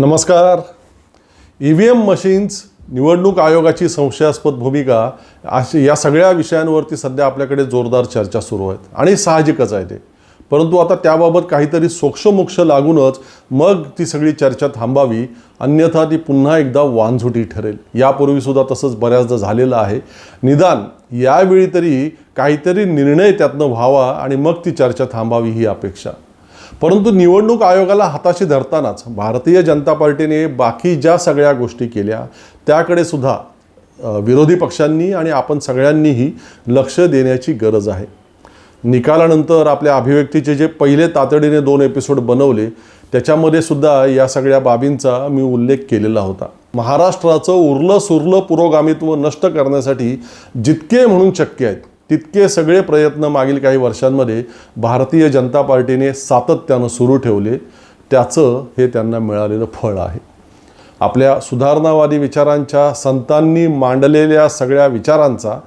नमस्कार. E V M machines निवडणूक आयोगाची संशयास्पद भूमिका अशी या सगळ्या विषयांवरती सध्या आपल्याकडे जोरदार चर्चा सुरू आहेत आणि साहजिकच आहे ते. परंतु आता त्याबाबत काहीतरी सोक्षमोक्ष लागूनच मग ती सगळी चर्चा थांबावी अन्यथा ती पुन्हा एकदा वानझुटी ठरेल. यापूर्वीसुद्धा तसंच बऱ्याचदा झालेलं आहे. निदान यावेळी तरी काहीतरी निर्णय त्यातनं व्हावा आणि मग ती चर्चा थांबावी ही अपेक्षा. परंतु निवडणूक आयोगाला हाताशी धरतानाच भारतीय जनता पार्टीने बाकी ज्या सगळ्या गोष्टी केल्या त्याकडे सुद्धा विरोधी पक्षांनी आणि आपण सगळ्यांनीही लक्ष देण्याची गरज आहे. निकालानंतर आपल्या अभिव्यक्तीचे जे पहिले तातडीने दोन एपिसोड बनवले त्याच्यामध्ये सुद्धा या सगळ्या बाबींचा मी उल्लेख केलेला होता. महाराष्ट्राचं उरलं सुरलं पुरोगामित्व नष्ट करण्यासाठी जितके म्हणून शक्य आहेत तितके सगळे प्रयत्न मागील काही वर्षांमध्ये भारतीय जनता पार्टीने सातत्यानं सुरू ठेवले. त्याचं हे त्यांना मिळालेलं फळ आहे. आपल्या सुधारणावादी विचारांच्या संतांनी मांडलेल्या सगळ्या विचारांचा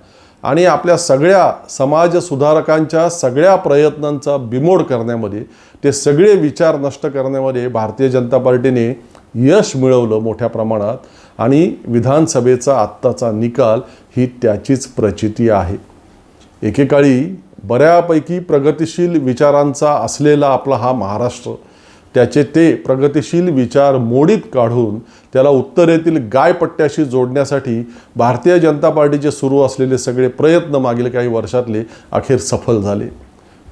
आणि आपल्या सगळ्या समाज सुधारकांच्या सगळ्या प्रयत्नांचा बिमोड करण्यामध्ये ते सगळे विचार नष्ट करण्यामध्ये भारतीय जनता पार्टीने यश मिळवलं मोठ्या प्रमाणात आणि विधानसभेचा आत्ताचा निकाल ही त्याचीच प्रचिती आहे. एकेकाळी बऱ्यापैकी प्रगतिशील विचारांचा असलेला आपला हा महाराष्ट्र त्याचे ते प्रगतिशील विचार मोडीत काढून त्याला उत्तरेतील गायपट्ट्याशी जोडण्यासाठी भारतीय जनता पार्टीचे सुरू असलेले सगळे प्रयत्न मागील काही वर्षातले अखेर सफल झाले.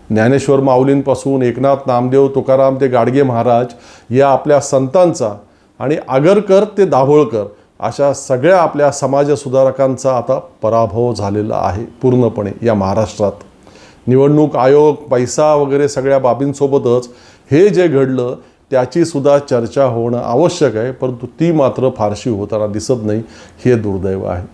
ज्ञानेश्वर माऊलींपासून एकनाथ नामदेव तुकाराम ते गाडगे महाराज या आपल्या संतांचा आणि आगरकर ते दाभोळकर अशा सगळ्या आपल्या समाजसुधारकांचा आता पराभव झालेला आहे पूर्णपणे या महाराष्ट्रात. निवडणूक आयोग पैसा वगैरे सगळ्या बाबींसोबतच हे जे घडलं त्याची सुद्धा चर्चा होणं आवश्यक आहे परंतु ती मात्र फारशी होताना दिसत नाही हे दुर्दैव आहे.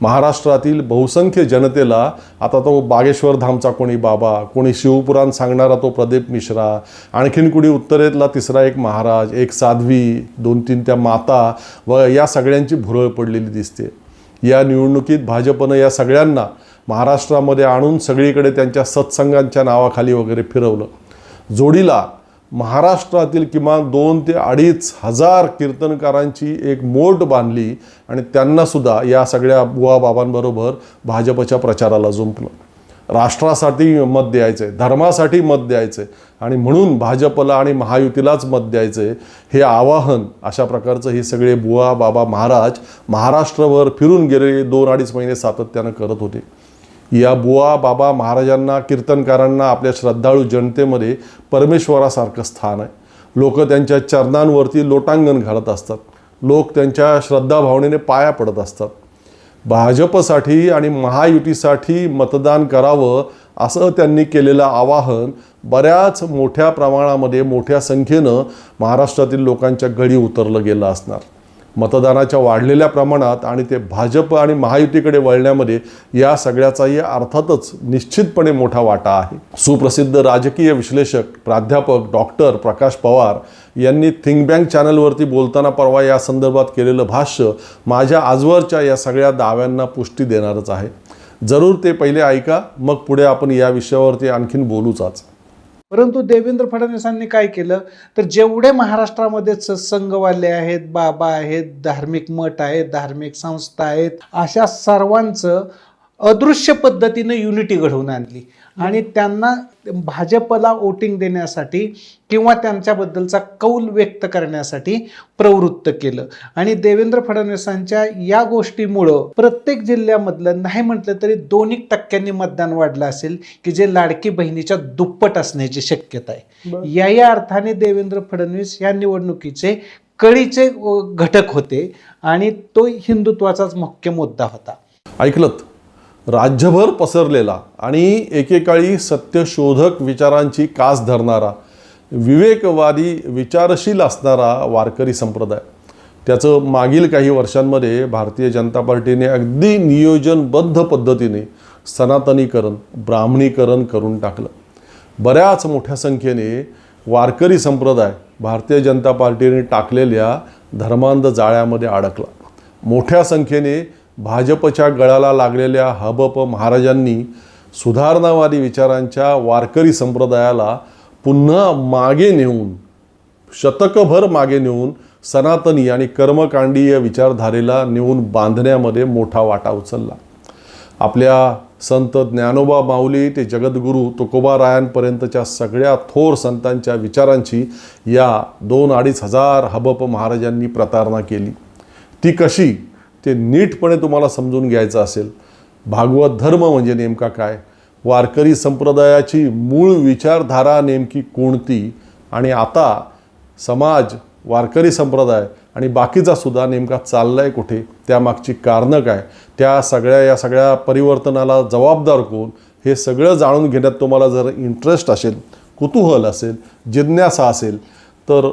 महाराष्ट्रातील बहुसंख्य जनतेला आता तो बागेश्वर धामचा कोणी बाबा कोणी शिवपुराण सांगणारा तो प्रदीप मिश्रा आणखीन कुणी उत्तरेतला तिसरा एक महाराज एक साध्वी दोन तीन त्या माता व या सगळ्यांची भुरळ पडलेली दिसते. या निवडणुकीत भाजपनं या सगळ्यांना महाराष्ट्रामध्ये आणून सगळीकडे त्यांच्या सत्संगांच्या नावाखाली वगैरे फिरवलं. जोडीला महाराष्ट्रातील किमान दोन ते अडीच हजार कीर्तनकारांची एक मोट बांधली आणि त्यांनासुद्धा या सगळ्या बुवा बाबांबरोबर भाजपच्या प्रचाराला जुंपलं. राष्ट्रासाठी मत द्यायचं आहे धर्मासाठी मत द्यायचं आहे आणि म्हणून भाजपला आणि महायुतीलाच मत द्यायचं आहे हे आवाहन अशा प्रकारचं हे सगळे बुवा बाबा महाराज महाराष्ट्रभर फिरून गेले दोन अडीच महिने सातत्यानं करत होते. या बुवा बाबा महाराजांना कीर्तनकारांना आपल्या श्रद्धाळू जनतेमध्ये परमेश्वरासारखं स्थान आहे. लोक त्यांच्या चरणांवरती लोटांगण घालत असतात. लोक त्यांच्या श्रद्धाभावनेने पाया पडत असतात. भाजपसाठी आणि महायुतीसाठी मतदान करावं असं त्यांनी केलेलं आवाहन बऱ्याच मोठ्या प्रमाणामध्ये मोठ्या संख्येनं महाराष्ट्रातील लोकांच्या गळी उतरलं गेलं असणार. मतदानाच्या वाढलेल्या प्रमाणात आणि ते भाजप आणि महायुतीकडे वळण्यामध्ये या सगळ्याचाही अर्थातच निश्चितपणे मोठा वाटा आहे. सुप्रसिद्ध राजकीय विश्लेषक प्राध्यापक डॉक्टर प्रकाश पवार यांनी थिंक बँक चॅनलवरती बोलताना परवा या संदर्भात केलेलं भाष्य माझ्या आजवरच्या या सगळ्या दाव्यांना पुष्टी देणारच आहे. जरूर ते पहिले ऐका मग पुढे आपण या विषयावरती आणखीन बोलूच आज परंतु देवेंद्र फडणवीसांनी काय केलं? तर जेवढे महाराष्ट्रामध्ये सत्संगवाले आहेत बाबा आहेत धार्मिक मठ आहेत धार्मिक संस्था आहेत अशा सर्वांचं अदृश्य पद्धतीनं युनिटी घडवून आणली. आणि त्यांना भाजपला वोटिंग देण्यासाठी किंवा त्यांच्याबद्दलचा कौल व्यक्त करण्यासाठी प्रवृत्त केलं. आणि देवेंद्र फडणवीसांच्या या गोष्टीमुळं प्रत्येक जिल्ह्यामधलं नाही म्हटलं तरी दोन एक टक्क्यांनी मतदान वाढलं असेल की जे लाडकी बहिणीच्या दुप्पट असण्याची शक्यता आहे. या या अर्थाने देवेंद्र फडणवीस या निवडणुकीचे कळीचे घटक होते आणि तो हिंदुत्वाचाच मुख्य मुद्दा होता. ऐकलत? राज्यभर पसरलेला आणि एकेकाळी सत्यशोधक विचारांची कास धरणारा विवेकवादी विचारशील असणारा वारकरी संप्रदाय. त्याचं मागील काही वर्षांमध्ये भारतीय जनता पार्टीने अगदी नियोजनबद्ध पद्धतीने सनातनीकरण ब्राह्मणीकरण करून टाकलं. बऱ्याच मोठ्या संख्येने वारकरी संप्रदाय भारतीय जनता पार्टीने टाकलेल्या धर्मांध जाळ्यामध्ये अडकला. मोठ्या संख्येने भाजपच्या गळाला लागलेल्या हबप महाराजांनी सुधारणावादी विचारांच्या वारकरी संप्रदायाला पुन्हा मागे नेऊन शतकभर मागे नेऊन सनातनी आणि कर्मकांडीय विचारधारेला नेऊन बांधण्यामध्ये मोठा वाटा उचलला. आपल्या संत ज्ञानोबा माऊली ते जगद्गुरू तुकोबारायांपर्यंतच्या सगळ्या थोर संतांच्या विचारांची या दोन अडीच हजार हबप महाराजांनी प्रतारणा केली. ती कशी? ते नीटपणे तुम्हाला समजून घ्यायचं असेल. भागवत धर्म म्हणजे नेमका काय? वारकरी संप्रदायाची मूळ विचारधारा नेमकी कोणती? आणि आता समाज वारकरी संप्रदाय आणि बाकीचा सुद्धा नेमका चाललाय कुठे? त्यामागची कारणं काय? त्या सगळ्या या सगळ्या परिवर्तनाला जबाबदार कोण? हे सगळं जाणून घेण्यात तुम्हाला जर इंटरेस्ट असेल कुतूहल असेल जिज्ञासा असेल तर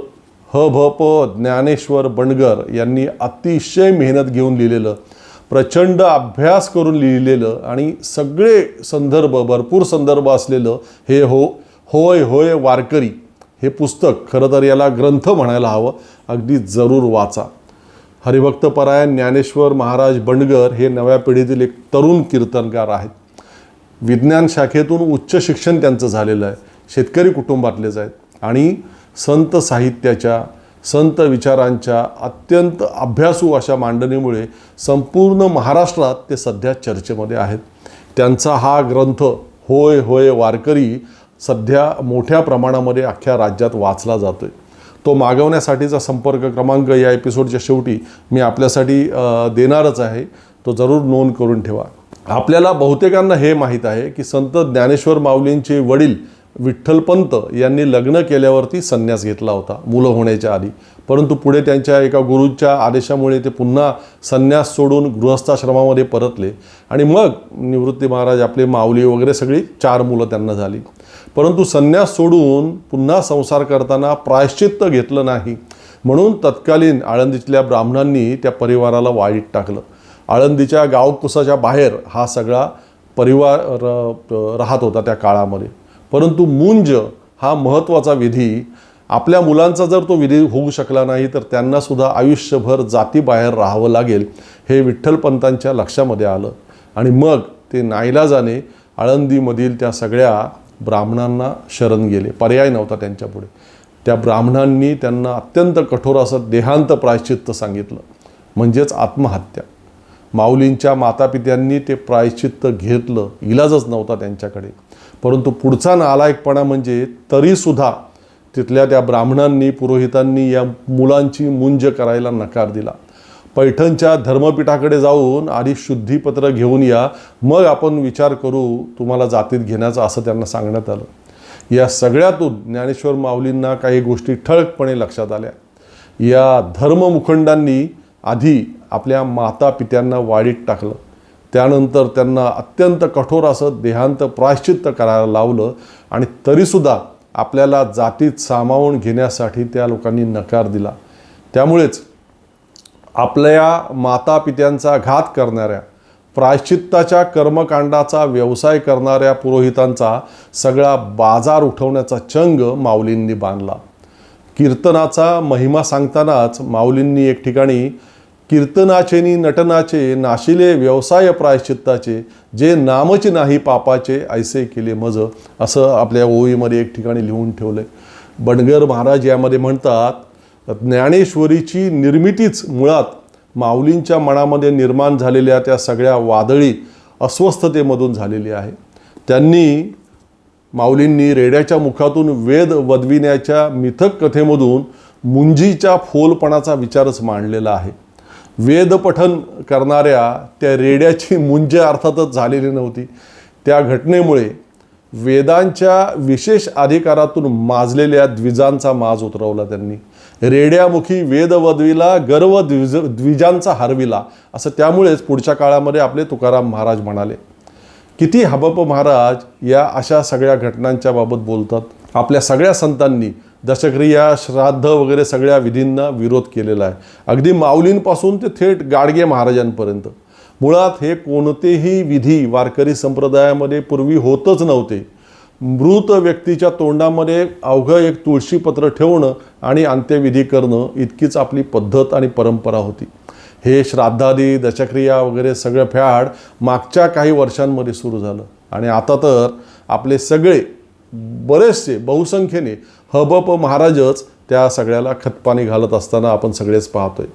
ह भ प ज्ञानेश्वर बंडगर यांनी अतिशय मेहनत घेऊन लिहिलेलं प्रचंड अभ्यास करून लिहिलेलं आणि सगळे संदर्भ भरपूर संदर्भ असलेलं हे हो होय होय वारकरी हे पुस्तक खरं तर याला ग्रंथ म्हणायला हवं. अगदी जरूर वाचा. हरिभक्तपरायण ज्ञानेश्वर महाराज बंडगर हे नव्या पिढीतील एक तरुण कीर्तनकार आहेत. विज्ञान शाखेतून उच्च शिक्षण त्यांचं झालेलं आहे. शेतकरी कुटुंबातलेच आहेत. आणि संत साहित्याच्या संत विचारांच्या अत्यंत अभ्यासू अशा मांडणीमुळे संपूर्ण महाराष्ट्रात ते सध्या चर्चेमध्ये आहेत. त्यांचा हा ग्रंथ होय होय वारकरी सध्या मोठ्या प्रमाणामध्ये अख्ख्या राज्यात वाचला जातो आहे तो मागवण्यासाठीचा संपर्क क्रमांक या एपिसोडच्या शेवटी मी आपल्यासाठी देणारच आहे. तो जरूर नोंद करून ठेवा. आपल्याला बहुतेकांना हे माहीत आहे की संत ज्ञानेश्वर माऊलींचे वडील विठ्ठलपंत यांनी लग्न केल्यावरती संन्यास घेतला होता मुलं होण्याच्या आधी. परंतु पुढे त्यांच्या एका गुरूच्या आदेशामुळे ते पुन्हा संन्यास सोडून गृहस्थाश्रमामध्ये परतले आणि मग निवृत्ती महाराज आपले माऊली वगैरे सगळी चार मुलं त्यांना झाली. परंतु संन्यास सोडून पुन्हा संसार करताना प्रायश्चित्त घेतलं नाही. म्हणून तत्कालीन आळंदीतल्या ब्राह्मणांनी त्या परिवाराला वाईट टाकलं. आळंदीच्या गावकुसाच्या बाहेर हा सगळा परिवार राहत होता त्या काळामध्ये. परंतु मुंज हा महत्त्वाचा विधी. आपल्या मुलांचा जर तो विधी होऊ शकला नाही तर त्यांनासुद्धा आयुष्यभर जातीबाहेर राहावं लागेल हे विठ्ठलपंतांच्या लक्षामध्ये आलं. आणि मग ते नाईलाजाने आळंदीमधील त्या सगळ्या ब्राह्मणांना शरण गेले. पर्याय नव्हता त्यांच्यापुढे त्या ब्राह्मणांनी त्यांना अत्यंत कठोर असं देहांत प्रायश्चित्त सांगितलं. म्हणजेच आत्महत्या. माऊलींच्या मातापित्यांनी ते प्रायश्चित्त घेतलं. इलाजच नव्हता त्यांच्याकडे. परंतु पुढचा नालायकपणा म्हणजे तरीसुद्धा तिथल्या त्या ब्राह्मणांनी पुरोहितांनी या मुलांची मुंज करायला नकार दिला. पैठणच्या धर्मपीठाकडे जाऊन आधी शुद्धीपत्र घेऊन या मग आपण विचार करू तुम्हाला जातीत घेण्याचा असं त्यांना सांगण्यात आलं. या सगळ्यातून ज्ञानेश्वर माऊलींना काही गोष्टी ठळकपणे लक्षात आल्या. या धर्ममुखंडांनी आधी आपल्या माता पित्यांना वाडीत टाकलं. त्यानंतर त्यांना अत्यंत कठोर असं देहांत प्रायश्चित्त करायला लावलं आणि तरीसुद्धा आपल्याला जातीत सामावून घेण्यासाठी त्या लोकांनी नकार दिला. त्यामुळेच आपल्या माता पित्यांचा घात करणाऱ्या प्रायश्चित्ताच्या कर्मकांडाचा व्यवसाय करणाऱ्या पुरोहितांचा सगळा बाजार उठवण्याचा चंग माऊलींनी बांधला. कीर्तनाचा महिमा सांगतानाच माऊलींनी एक ठिकाणी कीर्तनाचे नटनाचे नाशिले व्यवसाय प्रायश्चित्ताचे जे नामच नाही पापाचे ऐसे केले मज असं आपल्या ओळीमध्ये एक ठिकाणी लिहून ठेवलंय. बंडगर महाराज यामध्ये म्हणतात ज्ञानेश्वरीची निर्मितीच मुळात माऊलींच्या मनामध्ये निर्माण झालेल्या त्या सगळ्या वादळी अस्वस्थतेमधून झालेली आहे. त्यांनी माऊलींनी रेड्याच्या मुखातून वेद वदविण्याच्या मिथक कथेमधून मुंजीच्या फोलपणाचा विचारच मांडलेला आहे. वेदपठन करणाऱ्या त्या रेड्याची मुंज अर्थातच झालेली नव्हती. त्या घटनेमुळे वेदांच्या विशेष अधिकारातून माजलेल्या द्विजांचा माज उतरवला त्यांनी. रेड्यामुखी वेदवदवीला गर्व द्विज द्विजांचा हरविला असं त्यामुळेच पुढच्या काळामध्ये आपले तुकाराम महाराज म्हणाले. किती हबप महाराज या अशा सगळ्या घटनांच्या बाबत बोलतात. आपल्या सगळ्या संतांनी दशक्रिया श्राद्ध वगैरे सगळ्या विधींना विरोध केलेला आहे. अगदी माऊलींपासून ते थेट गाडगे महाराजांपर्यंत. मुळात हे कोणतेही विधी वारकरी संप्रदायामध्ये पूर्वी होतच नव्हते. मृत व्यक्तीच्या तोंडामध्ये अवघं एक तुळशीपत्र ठेवणं आणि अंत्यविधी करणं इतकीच आपली पद्धत आणि परंपरा होती. हे श्राद्धादी दशक्रिया वगैरे सगळं फॅड मागच्या काही वर्षांमध्ये सुरू झालं. आणि आता तर आपले सगळे बरेचसे बहुसंख्येने हबप महाराजच त्या सगळ्याला खतपाणी घालत असताना आपण सगळेच पाहतोय.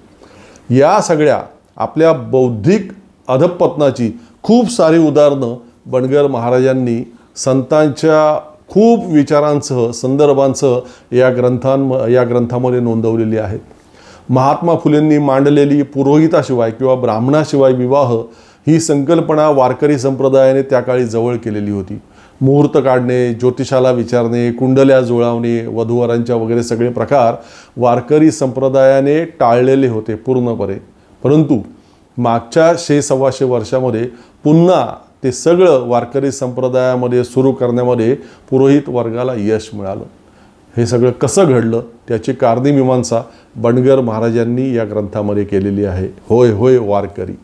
या सगळ्या आपल्या बौद्धिक अधपतनाची खूप सारी उदाहरणं बणगर महाराजांनी संतांच्या खूप विचारांसह संदर्भांसह या ग्रंथांम या ग्रंथामध्ये नोंदवलेली आहेत. महात्मा फुलेंनी मांडलेली पुरोहिताशिवाय किंवा ब्राह्मणाशिवाय विवाह ही संकल्पना वारकरी संप्रदायाने त्या काळी जवळ केलेली होती. मुहूर्त काढणे ज्योतिषाला विचारणे कुंडल्या जुळवणे वधूवरांच्या वगैरे सगळे प्रकार वारकरी संप्रदायाने टाळलेले होते पूर्णपणे. परंतु मागच्या शे सव्वाशे वर्षामध्ये पुन्हा ते सगळं वारकरी संप्रदायामध्ये सुरू करण्यामध्ये पुरोहित वर्गाला यश मिळालं. हे सगळं कसं घडलं त्याची कारणी बंडगर महाराजांनी या ग्रंथामध्ये केलेली आहे. होय होय वारकरी.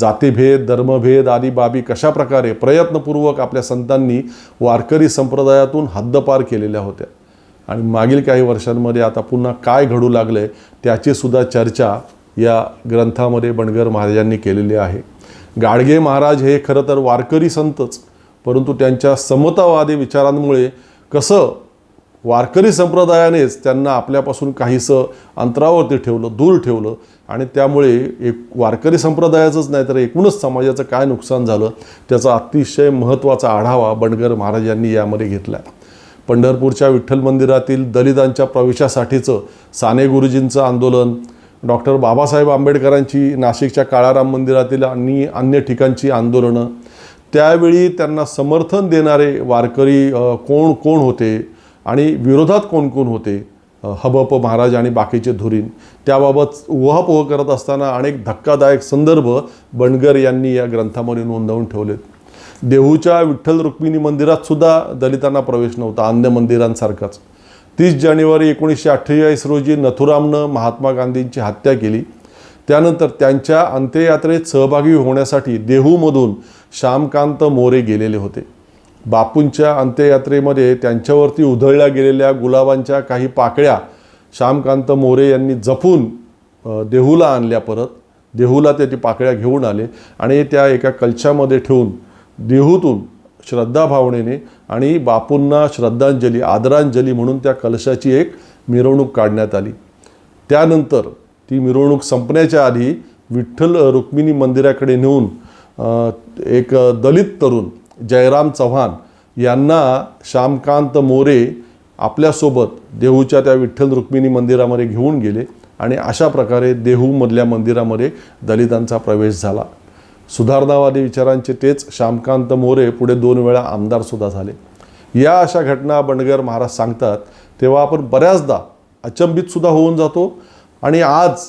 जातीभेद धर्मभेद आदी बाबी कशा प्रकारे प्रयत्नपूर्वक आपल्या संतांनी वारकरी संप्रदायातून हद्दपार केलेल्या होत्या. आणि मागील काही वर्षांमध्ये आता पुन्हा काय घडू लागलं त्याची सुद्धा चर्चा या ग्रंथामध्ये बणगर महाराजांनी केलेली आहे. गाडगे महाराज हे खरं तर वारकरी संतच परंतु त्यांच्या समतावादी विचारांमुळे कसं वारकरी संप्रदायानेच त्यांना आपल्यापासून काहीसं अंतरावरती ठेवलं दूर ठेवलं आणि त्यामुळे एक वारकरी संप्रदायाचंच नाही तर एकूणच समाजाचं काय नुकसान झालं त्याचा अतिशय महत्त्वाचा आढावा बंडगर महाराजांनी यामध्ये घेतला पंढरपूरच्या विठ्ठल मंदिरातील दलितांच्या प्रवेशासाठीचं साने गुरुजींचं आंदोलन डॉक्टर बाबासाहेब आंबेडकरांची नाशिकच्या काळाराम मंदिरातील आणि अन्य ठिकाणची आंदोलनं त्यावेळी त्यांना समर्थन देणारे वारकरी कोण कोण होते? आणि विरोधात कोण कोण होते? हबप महाराज आणि बाकीचे धुरीन. त्याबाबत उहापोह करत असताना अनेक धक्कादायक संदर्भ बंडगर यांनी या ग्रंथामध्ये नोंदवून ठेवलेत. देहूच्या विठ्ठल रुक्मिणी मंदिरात सुद्धा दलितांना प्रवेश नव्हता अन्य मंदिरांसारखाच. तीस जानेवारी एकोणीसशे अठ्ठेचाळीस रोजी नथुरामनं महात्मा गांधींची हत्या केली. त्यानंतर त्यांच्या अंत्ययात्रेत सहभागी होण्यासाठी देहूमधून श्यामकांत मोरे गेलेले होते. बापूंच्या अंत्ययात्रेमध्ये त्यांच्यावरती उधळल्या गेलेल्या गुलाबांच्या काही पाकळ्या श्यामकांत मोरे यांनी जपून देहूला आणल्या परत. देहूला ते ती पाकळ्या घेऊन आले आणि त्या एका कलशामध्ये ठेवून देहूतून श्रद्धा भावनेने आणि बापूंना श्रद्धांजली आदरांजली म्हणून त्या कलशाची एक मिरवणूक काढण्यात आली. त्यानंतर ती मिरवणूक संपण्याच्या आधी विठ्ठल रुक्मिणी मंदिराकडे नेऊन एक दलित तरुण जयराम चव्हाण यांना श्यामकांत मोरे आपल्यासोबत देहूच्या त्या विठ्ठल रुक्मिणी मंदिरामध्ये घेऊन गेले आणि अशा प्रकारे देहूमधल्या मंदिरामध्ये दलितांचा प्रवेश झाला. सुधारणावादी विचारांचे तेच श्यामकांत मोरे पुढे दोन वेळा आमदारसुद्धा झाले. या अशा घटना बंडगर महाराज सांगतात तेव्हा आपण बऱ्याचदा अचंबितसुद्धा होऊन जातो आणि आज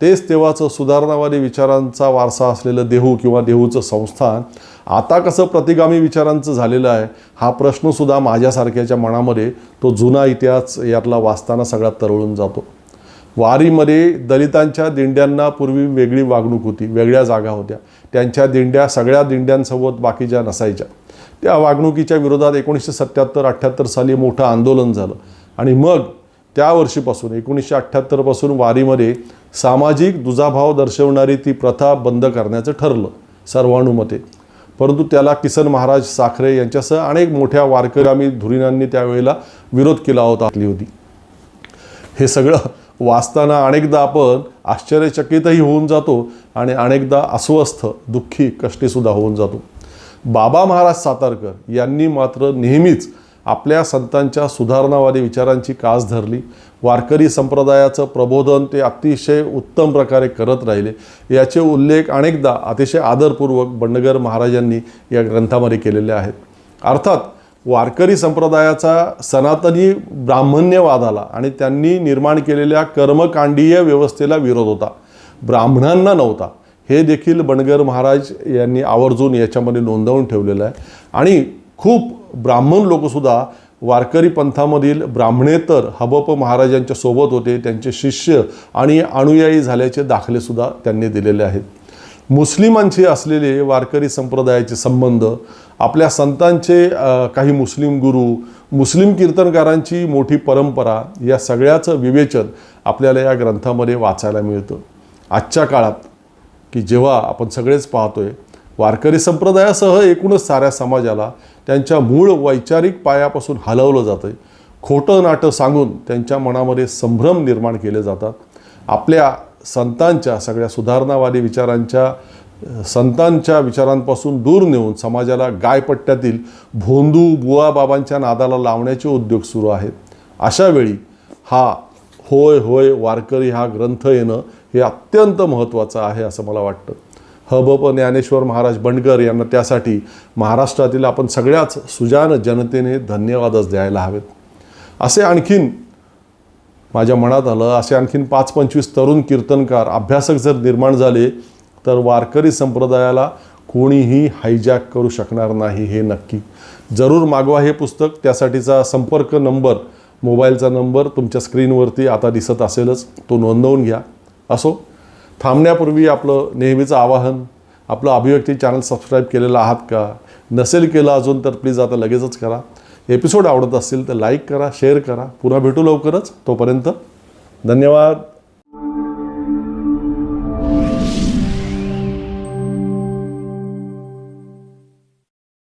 तेच तेव्हाचं सुधारणावादी विचारांचा वारसा असलेलं देहू किंवा देहूचं संस्थान आता कसं प्रतिगामी विचारांचं झालेलं आहे हा प्रश्नसुद्धा माझ्यासारख्याच्या मनामध्ये तो जुना इतिहास यातला वाचताना सगळ्यात तरळून जातो. वारीमध्ये दलितांच्या दिंड्यांना पूर्वी वेगळी वागणूक होती वेगळ्या जागा होत्या. त्यांच्या दिंड्या सगळ्या दिंड्यांसोबत बाकीच्या नसायच्या. त्या वागणुकीच्या विरोधात एकोणीसशे सत्याहत्तर अठ्ठ्याहत्तर साली मोठं आंदोलन झालं. आणि मग त्या वर्षीपासून एकोणीसशे अठ्ठ्याहत्तरपासून वारीमध्ये सामाजिक दुजाभाव दर्शवणारी ती प्रथा बंद करण्याचं ठरलं सर्वानुमते. परंतु त्याला किसन महाराज साखरे यांच्यासह अनेक मोठ्या वारकऱ्यामी धुरीणांनी त्यावेळेला विरोध केला होता. आपली होती. हे सगळं वाचताना अनेकदा आपण आश्चर्यचकितही होऊन जातो आणि अनेकदा अस्वस्थ दुःखी कष्टीसुद्धा होऊन जातो. बाबा महाराज सातारकर यांनी मात्र नेहमीच आपल्या संतांच्या सुधारणावादी विचारांची कास धरली. वारकरी संप्रदायाचं प्रबोधन ते अतिशय उत्तम प्रकारे करत राहिले. याचे उल्लेख अनेकदा अतिशय आदरपूर्वक बंडगर महाराजांनी या ग्रंथामध्ये केलेले आहेत. अर्थात वारकरी संप्रदायाचा सनातनी ब्राह्मण्यवाद आला आणि त्यांनी निर्माण केलेल्या कर्मकांडीय व्यवस्थेला विरोध होता. ब्राह्मणांना नव्हता. हे देखील बणगर महाराज यांनी आवर्जून याच्यामध्ये नोंदवून ठेवलेलं आहे. आणि खूप ब्राह्मण लोकसुद्धा वारकरी पंथामधील ब्राह्मणेतर हबप महाराजांच्या सोबत होते त्यांचे शिष्य आणि अनुयायी झाल्याचे दाखलेसुद्धा त्यांनी दिलेले आहेत. मुस्लिमांशी असलेले वारकरी संप्रदायाचे संबंध आपल्या संतांचे काही मुस्लिम गुरु मुस्लिम कीर्तनकारांची मोठी परंपरा या सगळ्याचं विवेचन आपल्याला या ग्रंथामध्ये वाचायला मिळतं. आजच्या काळात की जेव्हा आपण सगळेच पाहतोय वारकरी संप्रदायासह एकूणच साऱ्या समाजाला त्यांच्या मूळ वैचारिक पायापासून हलवलं जातं खोटं नाटं सांगून त्यांच्या मनामध्ये संभ्रम निर्माण केले जातात. आपल्या संतांच्या सगळ्या सुधारणावादी विचारांच्या संतांच्या विचारांपासून दूर नेऊन समाजाला गायपट्ट्यातील भोंदू बुवा बाबांच्या नादाला लावण्याचे उद्योग सुरू आहेत. अशा वेळी हा होय होय वारकरी हा ग्रंथ येणं हे अत्यंत महत्त्वाचं आहे असं मला वाटतं. ह ब प ज्ञानेश्वर महाराज बंडकर यांना त्यासाठी महाराष्ट्रातील आपण सगळ्याच सुजान जनतेने धन्यवादच द्यायला हवेत. असे आणखीन माझ्या मनात आलं असे आणखीन पाच पंचवीस तरुण कीर्तनकार अभ्यासक जर निर्माण झाले तर वारकरी संप्रदायाला कोणीही हायजॅक करू शकणार नाही हे नक्की. जरूर मागवा हे पुस्तक. त्यासाठीचा संपर्क नंबर मोबाईलचा नंबर तुमच्या स्क्रीनवरती आता दिसत असेलच तो नोंदवून घ्या. असो. थांबण्यापूर्वी आपलं नेहमीचं आवाहन आपलं अभिव्यक्ती चॅनल सबस्क्राईब केलेलं आहात का? नसेल केलं अजून तर प्लीज आता लगेचच करा. एपिसोड आवडत असतील तर लाईक करा शेअर करा. पुन्हा भेटू लवकरच. तोपर्यंत धन्यवाद.